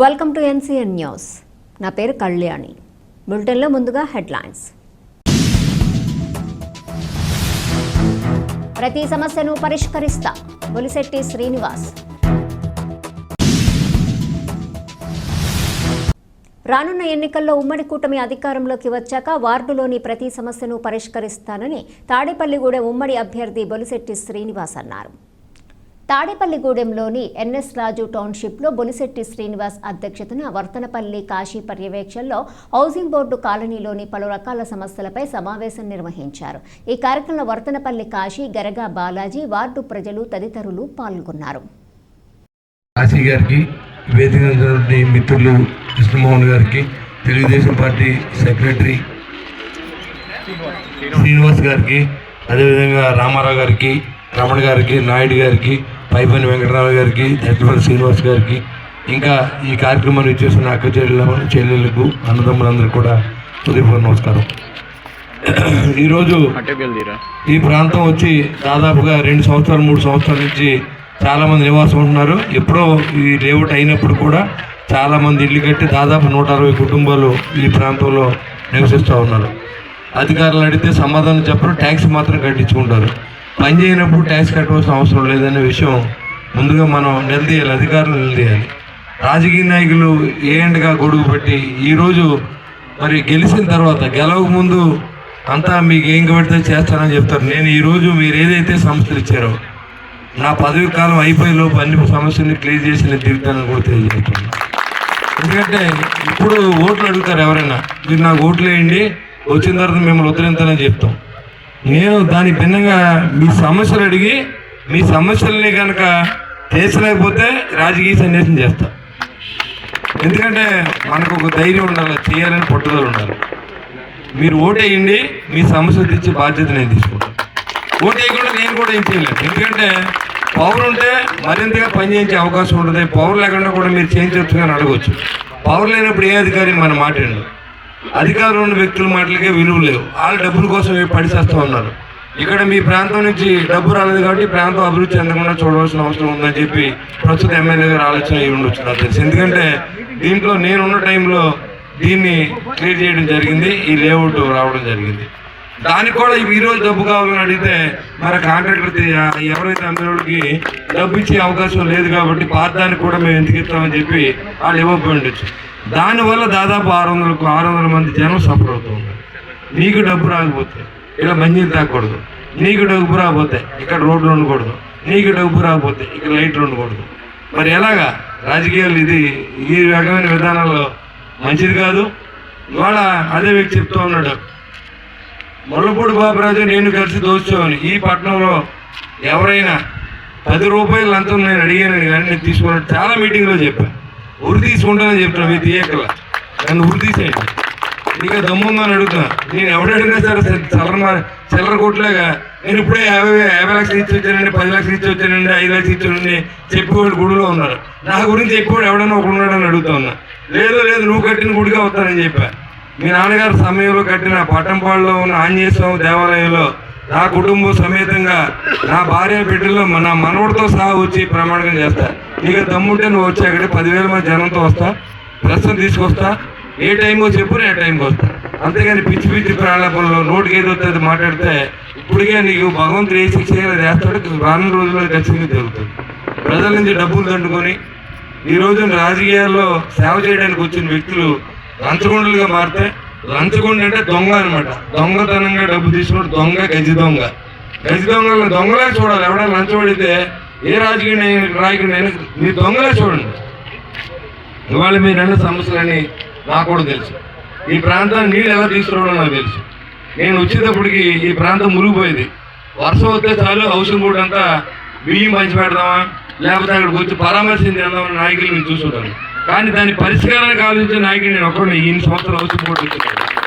Welcome to NCN news నా పేరు కళ్యాణి. బులెటిన్లో ముందుగా హెడ్లైన్స్ ప్రతి సమస్యను పరిష్కరిస్తా బొలిశెట్టి శ్రీనివాస్. రానున్న ఎన్నికల్లో ఉమ్మడి కూటమి అధికారంలోకి వచ్చాక వార్డులోని ప్రతి సమస్యను పరిష్కరిస్తానని తాడేపల్లిగూడెం ఉమ్మడి అభ్యర్థి బొలిశెట్టి శ్రీనివాస్ అన్నారు. తాడేపల్లిగూడెంలోని ఎన్ఎస్ రాజు టౌన్షిప్లో బొలిశెట్టి శ్రీనివాస్ అధ్యక్షతన వర్తనపల్లి కాశీ పర్యవేక్షణలో హౌసింగ్ బోర్డు కాలనీలోని పలు రకాల సమస్యలపై సమావేశం నిర్వహించారు. ఈ కార్యక్రమంలో వర్తనపల్లి కాశీ గరగా బాలాజీ వార్డు ప్రజలు తదితరులు పాల్గొన్నారు. కాశీ గారికి వేదిక మిత్రులు కృష్ణమోహన్ గారికి తెలుగుదేశం పార్టీ సెక్రటరీ శ్రీనివాస్ గారికి అదేవిధంగా రామారావు గారికి రమణ గారికి నాయుడు గారికి పైపని వెంకటరావు గారికి దత్తపల్లి శ్రీనివాస్ గారికి ఇంకా ఈ కార్యక్రమాన్ని ఇచ్చేసిన అక్క చెల్లెల చెల్లెళ్ళకు అన్నదమ్ములందరూ కూడా హృదయపూర్వక నమస్కారం. ఈరోజు ఈ ప్రాంతం వచ్చి దాదాపుగా రెండు సంవత్సరాలు మూడు సంవత్సరాల నుంచి చాలా మంది నివాసం ఉంటున్నారు. ఎప్పుడో ఈ లేఅవుట్ అయినప్పుడు కూడా చాలా మంది ఇల్లు కట్టి దాదాపు నూట అరవై కుటుంబాలు ఈ ప్రాంతంలో నివసిస్తూ ఉన్నారు. అధికారులు అడిగితే సమాధానం చెప్పరు ట్యాక్స్ మాత్రం కట్టించుకుంటారు. పని చేయనప్పుడు ట్యాక్స్ కట్టవలసిన అవసరం లేదనే విషయం ముందుగా మనం నిలదీయాలి అధికారులు నిలదీయాలి. రాజకీయ నాయకులు ఏంటగా గొడుగు పెట్టి ఈరోజు మరి గెలిచిన తర్వాత గెలవక ముందు అంతా మీకు ఏం కబడితే చేస్తానని చెప్తారు. నేను ఈరోజు మీరు ఏదైతే సమస్యలు ఇచ్చారో నా పదవి కాలం అయిపోయే లోపు అన్ని సమస్యల్ని క్లియర్ చేసి నేను తిరుగుతానని కూడా తెలియజేస్తాను ఎందుకంటే ఇప్పుడు ఓట్లు అడుగుతారు ఎవరైనా మీరు నాకు ఓట్లు వేయండి వచ్చిన తర్వాత మిమ్మల్ని ఉత్తరించాలని చెప్తాం. నేను దాని భిన్నంగా మీ సమస్యలు అడిగి మీ సమస్యల్ని కనుక తీర్చలేకపోతే రాజకీయ సన్యాసం చేస్తా. ఎందుకంటే మనకు ఒక ధైర్యం ఉండాలి చేయాలని పట్టుదల ఉండాలి. మీరు ఓటేయండి మీ సమస్యలు తెచ్చే బాధ్యత నేను తీసుకుంటాను ఓటేయకుండా నేను కూడా ఏం చేయలేదు ఎందుకంటే పవర్ ఉంటే మరింతగా పనిచేయించే అవకాశం ఉంటుంది పవర్ లేకుండా కూడా మీరు చేయించవచ్చు అని అడగవచ్చు పవర్ లేనప్పుడు ఏ అధికారి మన మాట అధికారంలో ఉన్న వ్యక్తుల మాటలకే విలువ లేవు. వాళ్ళ డబ్బుల కోసం పడిచేస్తూ ఉన్నారు? ఇక్కడ మీ ప్రాంతం నుంచి డబ్బు రాలేదు కాబట్టి ప్రాంతం అభివృద్ధి చెందకుండా చూడవలసిన అవసరం ఉందని చెప్పి ప్రస్తుత ఎమ్మెల్యే గారు ఆలోచన అయి ఉండొచ్చు నాకు తెలిసి. ఎందుకంటే దీంట్లో నేనున్న టైంలో దీన్ని క్లియర్ చేయడం జరిగింది ఈ లేఅవుట్ రావడం జరిగింది. దానికి కూడా ఈ రోజు డబ్బు కావాలని అడిగితే మరి కాంట్రాక్టర్ ఎవరైతే అందరికి డబ్బు ఇచ్చే అవకాశం లేదు కాబట్టి పాతానికి కూడా మేము ఎందుకు ఇస్తామని చెప్పి వాళ్ళు ఇవ్వకపోయి ఉండొచ్చు. దానివల్ల దాదాపు ఆరు వందలకు ఆరు వందల మంది జనం సఫర్ అవుతూ ఉన్నారు. నీకు డబ్బు రాకపోతే ఇలా మంజీలు తాగకూడదు నీకు డబ్బు రాకపోతే ఇక్కడ రోడ్లు ఉండకూడదు. నీకు డబ్బు రాకపోతే ఇక్కడ లైట్లు ఉండకూడదు. మరి ఎలాగా? రాజకీయాలు ఇది ఈ రకమైన విధానాల్లో మంచిది కాదు. ఇవాళ అదే వ్యక్తి చెప్తూ ఉన్నాడు. ముళ్ళపూడి బాబురాజు నేను కలిసి దోచుకోవాలి ఈ పట్టణంలో ఎవరైనా పది రూపాయలు లంచం నేను అడిగాను కానీ నేను తీసుకున్నాను చాలా మీటింగ్లో చెప్పాను ఉరి తీసుకుంటానని చెప్తాను మీ తీయకల నన్ను ఉరి తీసేయండి. నీకు దమ్ముందని అడుగుతున్నా. నేను ఎవడు అడిగినా సరే చల్లర మా- చిల్లర కొట్లేగా నేను ఇప్పుడే యాభై యాభై లక్షలు ఇచ్చి వచ్చానండి పది లక్షలు ఇచ్చి వచ్చానండి ఐదు లక్షలు ఇచ్చి వచ్చానండి చెప్పేవాడు గుడిలో ఉన్నారు. నా గురించి చెప్పేవాడు ఎవడన్నా ఒకడు ఉన్నాడని అడుగుతా ఉన్నా. లేదు లేదు నువ్వు కట్టిన గుడిగా వస్తానని చెప్పా. మీ నాన్నగారు సమయంలో కట్టిన పట్టంపాడులో ఉన్న ఆంజనేయ స్వామి దేవాలయంలో నా కుటుంబం సమేతంగా నా భార్య బిడ్డలో నా మనవడితో సహా వచ్చి ప్రమాణం చేస్తా. నీకు దమ్ముంటే నువ్వు వచ్చి అక్కడ పదివేల మంది జనంతో వస్తా. ప్రశ్న తీసుకొస్తా. ఏ టైంకో చెప్పు నేను టైంకి వస్తా. అంతేగాని పిచ్చి పిచ్చి ప్రాణాపంలో నోటికి ఏదో వస్తుంది మాట్లాడితే ఇప్పటికే నీకు భగవంతుడు ఏ శిక్ష చేస్తాడు. రానున్న రోజుల్లో ఖచ్చితంగా జరుగుతుంది. ప్రజల నుంచి డబ్బులు దండుకొని ఈ రోజున రాజకీయాల్లో సేవ చేయడానికి వచ్చిన వ్యక్తులు లంచగొండలుగా మారితే లంచగొండ అంటే దొంగ అనమాట దొంగతనంగా డబ్బు తీసుకున్న దొంగ గజి దొంగ. గజి దొంగలు దొంగలే చూడాలి. ఎవడైనా లంచబడితే ఏ రాజకీయ నాయ- నాయకుడినైనా మీ దొంగలే చూడండి. ఇవాళ మీ రెండు సమస్యలని నాకు కూడా తెలుసు. ఈ ప్రాంతాన్ని నీళ్ళు ఎలా తీసుకురావడం నాకు తెలుసు. నేను వచ్చేటప్పటికి ఈ ప్రాంతం మురిగిపోయేది వర్షం వస్తే చాలు ఔషధం కూడా అంతా బియ్యం పంచి పెడదామా? లేకపోతే అక్కడికి వచ్చి పరామర్శించేద్దామని నాయకులు నేను చూసుకుంటాను. కానీ దాని పరిష్కారానికి ఆలోచించిన నాయకుడు నేను ఒక్కడిని ఇన్ని సంవత్సరాలు అవసరం కూడా